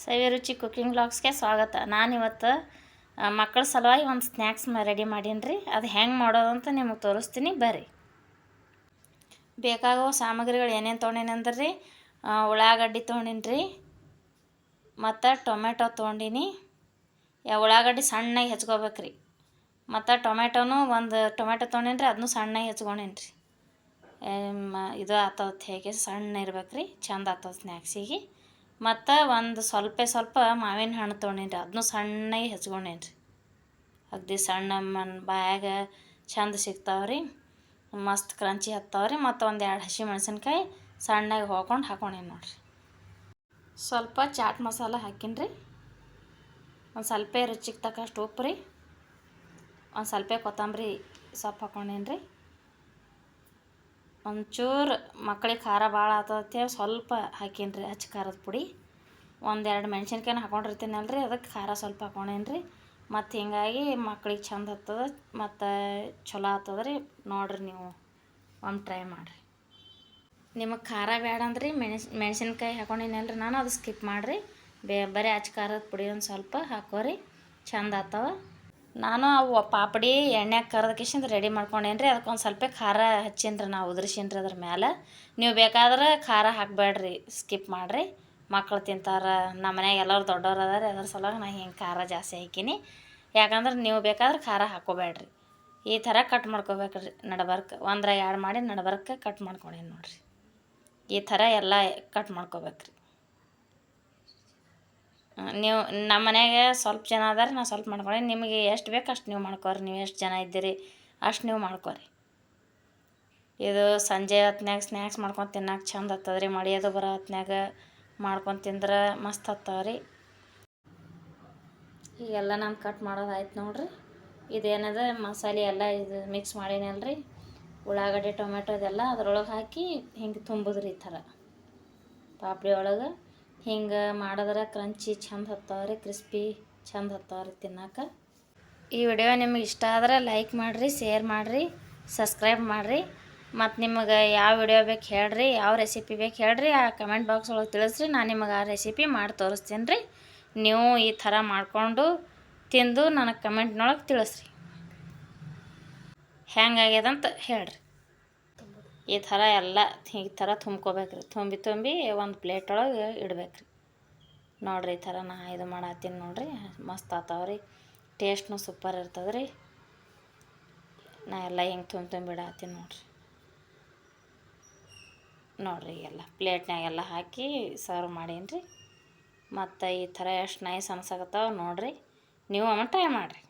ಸವಿ ರುಚಿ ಕುಕ್ಕಿಂಗ್ ಬ್ಲಾಗ್ಸ್ಗೆ ಸ್ವಾಗತ. ನಾನಿವತ್ತು ಮಕ್ಕಳ ಸಲುವಾಗಿ ಒಂದು ಸ್ನ್ಯಾಕ್ಸ್ ರೆಡಿ ಮಾಡೀನಿ ರೀ ಅದು ಹೆಂಗೆ ಮಾಡೋದು ಅಂತ ನಿಮಗೆ ತೋರಿಸ್ತೀನಿ. ಬರ್ರಿ. ಬೇಕಾಗೋ ಸಾಮಗ್ರಿಗಳು ಏನೇನು ತೊಗೊಂಡೀನಿ ಅಂದ್ರೆ? ರೀ ಉಳ್ಳಾಗಡ್ಡಿ ತೊಗೊಂಡೀನಿ ರೀ ಮತ್ತು ಟೊಮೆಟೊ ತೊಗೊಂಡೀನಿ. ಉಳ್ಳಾಗಡ್ಡಿ ಸಣ್ಣಗೆ ಹೆಚ್ಕೋಬೇಕು ರೀ ಮತ್ತು ಟೊಮೆಟೊನು ಒಂದು ಟೊಮೆಟೊ ತೊಗೊಂಡೀನಿ ರೀ ಅದನ್ನು ಸಣ್ಣಗೆ ಹೆಚ್ಕೊಂಡೀನಿ ರೀ ಇದು ಆತದ, ಹೇಗೆ ಸಣ್ಣ ಇರ್ಬೇಕು ರೀ ಚಂದ ಆತದ ಸ್ನ್ಯಾಕ್ಸಿಗೆ ಮತ್ತು ಒಂದು ಸ್ವಲ್ಪ ಸ್ವಲ್ಪ ಮಾವಿನ ಹಣ್ಣು ತೊಗೊಂಡೀನಿ ರೀ ಅದನ್ನು ಸಣ್ಣಗೆ ಹೆಚ್ಕೊಂಡೇನಿ ರೀ ಅಗದಿ ಸಣ್ಣ ಮನ್ ಬಾಯಾಗ ಚಂದ ಸಿಗ್ತಾವೆ ರೀ ಮಸ್ತ್ ಕ್ರಂಚಿ ಹತ್ತಾವೆ ರೀ ಮತ್ತು ಒಂದು ಎರಡು ಹಸಿ ಮೆಣಸಿನ್ಕಾಯಿ ಸಣ್ಣಗೆ ಹೋಕೊಂಡು ಹಾಕೊಂಡೇನಿ ನೋಡಿರಿ. ಸ್ವಲ್ಪ ಚಾಟ್ ಮಸಾಲ ಹಾಕೀನಿ ರೀ ಒಂದು ಸ್ವಲ್ಪ ರುಚಿಗೆ ತಕ್ಕಷ್ಟು ಉಪ್ಪು ರೀ ಒಂದು ಸ್ವಲ್ಪ ಕೊತ್ತಂಬರಿ ಸೊಪ್ಪು ಹಾಕೊಂಡೇನಿ ರೀ ಒಂಚೂರು ಮಕ್ಳಿಗೆ ಖಾರ ಭಾಳ ಆತದಂತೇಳಿ ಸ್ವಲ್ಪ ಹಾಕೀನಿ ರೀ ಹಚ್ಚ ಖಾರದ ಪುಡಿ. ಒಂದೆರಡು ಮೆಣ್ಸಿನ್ಕಾಯಿನ ಹಾಕೊಂಡಿರ್ತೀನಲ್ಲ ರೀ ಅದಕ್ಕೆ ಖಾರ ಸ್ವಲ್ಪ ಹಾಕೊಂಡೇನಿ ರೀ ಮತ್ತು ಹೀಗಾಗಿ ಮಕ್ಳಿಗೆ ಚಂದ ಹತ್ತದ, ಮತ್ತು ಚಲೋ ಆಗ್ತದ ರೀ ನೋಡಿರಿ ನೀವು ಒಮ್ಮೆ ಟ್ರೈ ಮಾಡಿರಿ. ನಿಮಗೆ ಖಾರ ಬೇಡ ಅಂದ್ರೆ, ಮೆಣಸು, ಮೆಣಸಿನ್ಕಾಯಿ ಹಾಕೊಂಡಿನಲ್ಲ ರೀ ನಾನು ಅದು ಸ್ಕಿಪ್ ಮಾಡಿರಿ. ಬೇ, ಬರೀ ಅಚ್ಚ ಖಾರದ ಪುಡಿ ಒಂದು ಸ್ವಲ್ಪ ಹಾಕೋರಿ, ಚಂದ ಆಗ್ತಾವ ನಾನು ಅವು ಪಾಪಡಿ ಎಣ್ಣೆಗೆ ಕರ್ದ ಕಿಶಿಂದ ರೆಡಿ ಮಾಡ್ಕೊಂಡೇನಿ ರೀ ಅದಕ್ಕೊಂದು ಸ್ವಲ್ಪ ಖಾರ ಹಚ್ಚೀನಿ ರೀ ನಾವು ಉದ್ರಿಸೀನಿ ರೀ ಅದ್ರ ಮ್ಯಾಲೆ. ನೀವು ಬೇಕಾದ್ರೆ ಖಾರ ಹಾಕಬೇಡ್ರಿ ಸ್ಕಿಪ್ ಮಾಡಿರಿ. ಮಕ್ಳು ತಿಂತಾರೆ ನಮ್ಮ ಮನ್ಯಾಗ ಎಲ್ಲರೂ ದೊಡ್ಡವ್ರು ಅದಾರೆ, ಅದ್ರ ಸಲುವಾಗಿ ನಾ ಹಿಂಗೆ ಖಾರ ಜಾಸ್ತಿ ಹಾಕೀನಿ. ಯಾಕಂದ್ರೆ ನೀವು ಬೇಕಾದ್ರೆ ಖಾರ ಹಾಕೋಬೇಡ್ರಿ. ಈ ಥರ ಕಟ್ ಮಾಡ್ಕೋಬೇಕ್ರಿ ನಡಬರ್ಕ. ಒಂದ್ರ ಎರಡು ಮಾಡಿ ನಡಬರ್ಕ ಕಟ್ ಮಾಡ್ಕೊಂಡೇನಿ ನೋಡಿರಿ. ಈ ಥರ ಎಲ್ಲ ಕಟ್ ಮಾಡ್ಕೋಬೇಕ್ರಿ. ನೀವು ನಮ್ಮ ಮನ್ಯಾಗ ಸ್ವಲ್ಪ ಜನ ಅದಾರ, ನಾ ಸ್ವಲ್ಪ ಮಾಡ್ಕೊಂಡೆ ನಿಮಗೆ ಎಷ್ಟು ಬೇಕು ಅಷ್ಟು ನೀವು ಮಾಡ್ಕೊರಿ. ನೀವು ಎಷ್ಟು ಜನ ಇದ್ದೀರಿ ಅಷ್ಟು ನೀವು ಮಾಡ್ಕೊರಿ. ಇದು ಸಂಜೆ ಹೊತ್ನ್ಯಾಗ ಸ್ನ್ಯಾಕ್ಸ್ ಮಾಡ್ಕೊಂಡು ತಿನ್ನಕ್ಕೆ ಚಂದ ಹತ್ತದ್ರಿ. ಮಳೆಯೋದು ಬರೋ ಹೊತ್ನ್ಯಾಗ ಮಾಡ್ಕೊಂಡು ತಿಂದ್ರೆ ಮಸ್ತ್ ಹತ್ತವ್ರಿ ಈಗೆಲ್ಲ ನಾನು ಕಟ್ ಮಾಡೋದು ಆಯ್ತು ನೋಡ್ರಿ. ಇದೇನದ ಮಸಾಲೆ ಎಲ್ಲ ಇದು ಮಿಕ್ಸ್ ಮಾಡೀನಲ್ರಿ ಉಳ್ಳಾಗಡ್ಡೆ ಟೊಮೆಟೊ ಅದೆಲ್ಲ ಅದ್ರೊಳಗೆ ಹಾಕಿ ಹಿಂಗೆ ತುಂಬಿದ್ರಿ ಈ ಥರ. ಪಾಪಡಿ ಒಳಗೆ ಹಿಂಗೆ ಮಾಡಿದ್ರೆ ಕ್ರಂಚಿ ಚಂದ ರೀ ಕ್ರಿಸ್ಪಿ ಚಂದ ರೀ ತಿನ್ನಕ್ಕೆ ಈ ವಿಡಿಯೋ ನಿಮಗೆ ಇಷ್ಟ ಆದ್ರೆ ಲೈಕ್ ಮಾಡಿರಿ ಶೇರ್ ಮಾಡಿರಿ ಸಬ್ಸ್ಕ್ರೈಬ್ ಮಾಡಿರಿ. ಮತ್ತು ನಿಮಗೆ ಯಾವ ವಿಡಿಯೋ ಬೇಕು ಹೇಳ್ರಿ, ಯಾವ ರೆಸಿಪಿ ಬೇಕು ಹೇಳ್ರಿ, ಆ ಕಮೆಂಟ್ ಬಾಕ್ಸ್ ಒಳಗೆ ತಿಳಿಸ್ರಿ, ನಾನು ನಿಮಗೆ ಆ ರೆಸಿಪಿ ಮಾಡಿ ತೋರಿಸ್ತೀನಿ ರೀ ನೀವು ಈ ಥರ ಮಾಡಿಕೊಂಡು ತಿಂದು ನನಗೆ ಕಮೆಂಟ್ನೊಳಗೆ ತಿಳಿಸ್ರಿ. ಹೆಂಗಾಗ್ಯದಂತ ಹೇಳ್ರಿ. ಈ ಥರ ಎಲ್ಲ ಈ ಥರ ತುಂಬ್ಕೋಬೇಕ್ರಿ ತುಂಬಿ ತುಂಬಿ ಒಂದು ಪ್ಲೇಟ್ ಒಳಗೆ ಇಡ್ಬೇಕ್ರಿ ನೋಡಿರಿ ಈ ಥರ ನಾ ಇದು ಮಾಡತ್ತೀನಿ ನೋಡಿರಿ. ಮಸ್ತ್ ಆತಾವ್ರಿ ಟೇಸ್ಟ್ನು ಸೂಪರ್ ಇರ್ತದೆ ರೀ. ನಾ ಎಲ್ಲ ಹಿಂಗೆ ತುಂಬಿ ತುಂಬಿ ಇಡತ್ತೀನಿ ನೋಡಿರಿ. ನೋಡಿರಿ ಎಲ್ಲ ಪ್ಲೇಟ್ನಾಗೆಲ್ಲ ಹಾಕಿ ಸರ್ವ್ ಮಾಡೀನಿ ರೀ ಮತ್ತು ಈ ಥರ ಎಷ್ಟು ನೈಸ್ ಅನ್ಸಕತ್ತಾವ ನೋಡಿರಿ. ನೀವು ಒಮ್ಮೆ ಟ್ರೈ ಮಾಡಿರಿ.